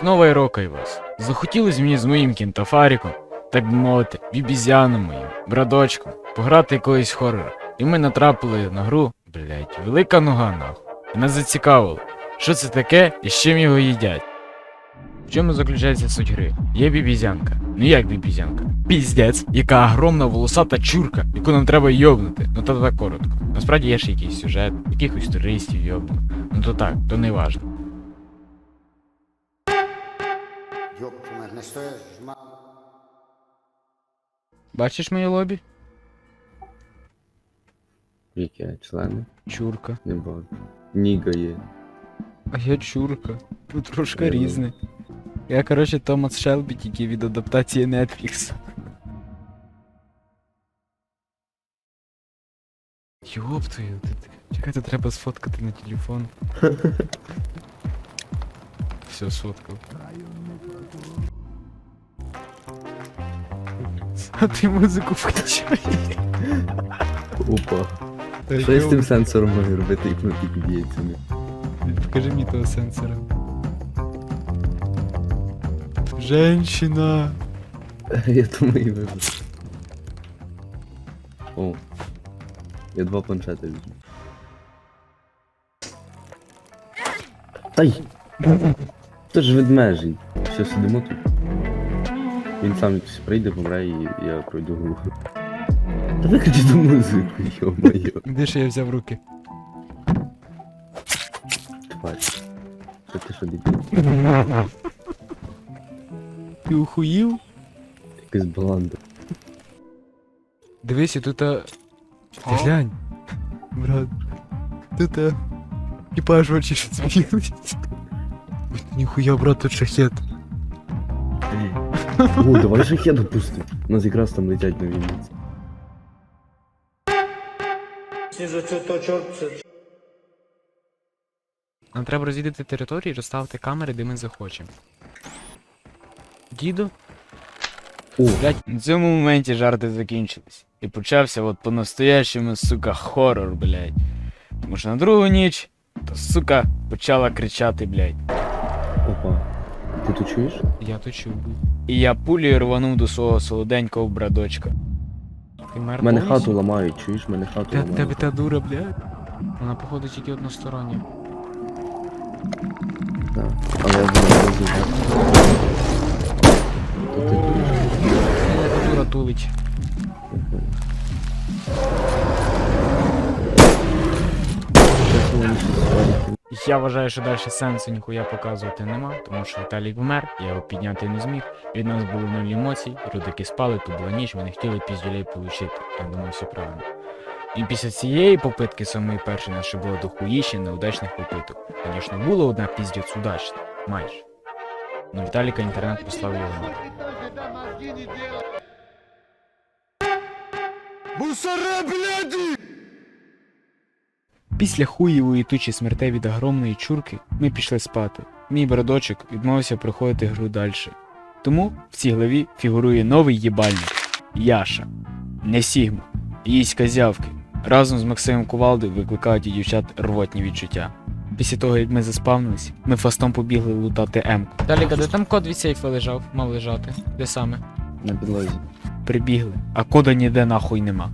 Знову я рокаю вас. Захотілось мені з моїм кінтафаріком, так мовити, бібізяном моїм, брадочком, пограти якоїсь хоррор. І ми натрапили на гру, блять, велика нога нахуй. Нас зацікавило, що це таке і з чим його їдять. В чому заключається суть гри? Є бібізянка. Ну як бібізянка? Піздець, яка огромна волосата чурка, яку нам треба йобнути. Ну то так коротко. Насправді є ще якийсь сюжет, якихось туристів йобну. Ну то так, то не важно. На что я жмал? Бачиш моє лобі? Яке члени? Чурка. Не бачу. Ніга є. А я чурка. Тут трошки Я різне. Я, коротше, Томас Шелбі тільки від адаптації Netflix. Йоп твою, ти- ти- чекайте, треба сфоткати на телефон. Все, сфоткав. А ти музику включай. Опа. Та Що я з йоп. тим сенсором можу робити, як внутрі під яйцями? Покажи мені того сенсора. Женщина. Я думаю, вибрав. О. Я два планшети візьму. Та й! Це ж ведмежий. Все, сидимо тут. Він сам якось прийде, помре і я пройду гру. Та виключи ту музику, йо-моє. Де ж я взяв руки? Тварь. Це ти що дебіл? Ти ухуїв? Якась баланда. Дивись, і тут. а, Ти глянь. Брат. Тут. а, Типа аж очі що. Ніхуя, брат, тут шахет. О, давай же я. У нас якраз там летять нові місця. Нам треба розвідати територію і розставити камери, де ми захочемо. Діду? О, Блять, на цьому моменті жарти закінчились. І почався от по-настоящему, сука, хорор, блять. Тому що на другу ніч, то сука почала кричати, блять. опа. Ти тут чуєш? Я то чув був. І я пулею рванув до свого солоденького брадочка. Ти мер Мене повністю? хату ламають, чуєш, мене хату Та тебе та дура, блядь. Вона, походу, тільки одностороння. Так. Але я буду розуміти. То ти чуєш? Мене та дура тулить. Щось говорить. Я вважаю, що далі сенсу ніхуя показувати нема, тому що Віталік вмер, я його підняти не зміг. Від нас були нуль емоцій, рудики спали, тут була ніч, вони хотіли піздюлей получити. Я думаю, все правильно. І після цієї попитки, самої першої, нас ще було дохуїще неудачних попиток. Звісно, було одна піздець удачна, майже. Но Віталіка інтернет послав його на. Після хуєвої тучі смертей від огромної чурки ми пішли спати. Мій брадочок відмовився проходити гру далі. Тому в цій главі фігурує новий їбальник Яша, не Сігма, їсть козявки. Разом з Максимом Кувалдою викликають у дівчат рвотні відчуття. Після того, як ми заспавнились, ми фастом побігли лутати М-ку. Даліка, де там код від сейфа лежав, мав лежати? Де саме? На підлозі. Прибігли, а кода ніде нахуй нема.